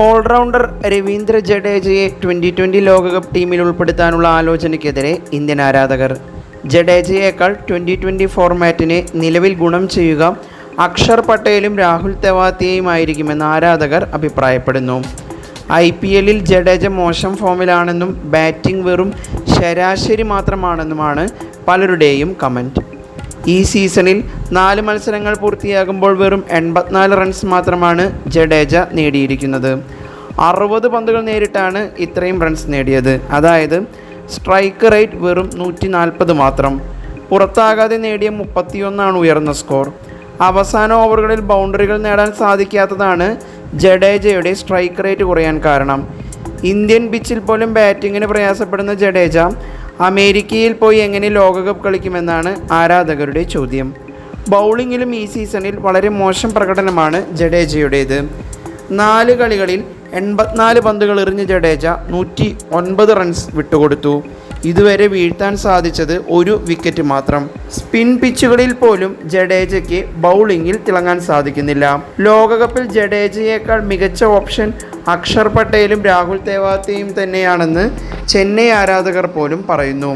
Allrounder Ravindra ജഡേജയെ twenty twenty ലോകകപ്പ് ടീമിൽ ഉൾപ്പെടുത്താനുള്ള ആലോചനയ്ക്കെതിരെ ഇന്ത്യൻ ആരാധകർ. ജഡേജയേക്കാൾ ട്വന്റി ട്വന്റി ഫോർമാറ്റിനെ നിലവിൽ ഗുണം ചെയ്യുക അക്ഷർ പട്ടേലും രാഹുൽ തെവാത്തിയയുമായിരിക്കുമെന്ന് ആരാധകർ അഭിപ്രായപ്പെടുന്നു. ഐ പി എല്ലിൽ ജഡേജ മോശം ഫോമിലാണെന്നും ബാറ്റിംഗ് വെറും ശരാശരി മാത്രമാണെന്നുമാണ് പലരുടെയും കമന്റ് ഈ സീസണിൽ നാല് മത്സരങ്ങൾ പൂർത്തിയാകുമ്പോൾ വെറും എൺപത്തിനാല് റൺസ് മാത്രമാണ് ജഡേജ നേടിയിരിക്കുന്നത്. അറുപത് പന്തുകൾ നേരിട്ടാണ് ഇത്രയും റൺസ് നേടിയത്. അതായത് സ്ട്രൈക്ക് റേറ്റ് വെറും നൂറ്റി നാൽപ്പത് മാത്രം. പുറത്താകാതെ നേടിയ മുപ്പത്തിയൊന്നാണ് ഉയർന്ന സ്കോർ. അവസാന ഓവറുകളിൽ ബൗണ്ടറികൾ നേടാൻ സാധിക്കാത്തതാണ് ജഡേജയുടെ സ്ട്രൈക്ക് റേറ്റ് കുറയാൻ കാരണം. ഇന്ത്യൻ പിച്ചിൽ പോലും ബാറ്റിങ്ങിന് പ്രയാസപ്പെടുന്ന ജഡേജ അമേരിക്കയിൽ പോയി എങ്ങനെ ലോകകപ്പ് കളിക്കുമെന്നാണ് ആരാധകരുടെ ചോദ്യം. ബൗളിങ്ങിലും ഈ സീസണിൽ വളരെ മോശം പ്രകടനമാണ് ജഡേജയുടേത്. നാല് കളികളിൽ എൺപത്തിനാല് പന്തുകൾ എറിഞ്ഞ ജഡേജ നൂറ്റി ഒൻപത് റൺസ് വിട്ടുകൊടുത്തു. ഇതുവരെ വീഴ്ത്താൻ സാധിച്ചത് ഒരു വിക്കറ്റ് മാത്രം. സ്പിൻ പിച്ചുകളിൽ പോലും ജഡേജയ്ക്ക് ബൗളിങ്ങിൽ തിളങ്ങാൻ സാധിക്കുന്നില്ല. ലോകകപ്പിൽ ജഡേജയേക്കാൾ മികച്ച ഓപ്ഷൻ അക്ഷർ പട്ടേലും രാഹുൽ തേവാത്തിയും തന്നെയാണെന്ന് ചെന്നൈ ആരാധകർ പോലും പറയുന്നു.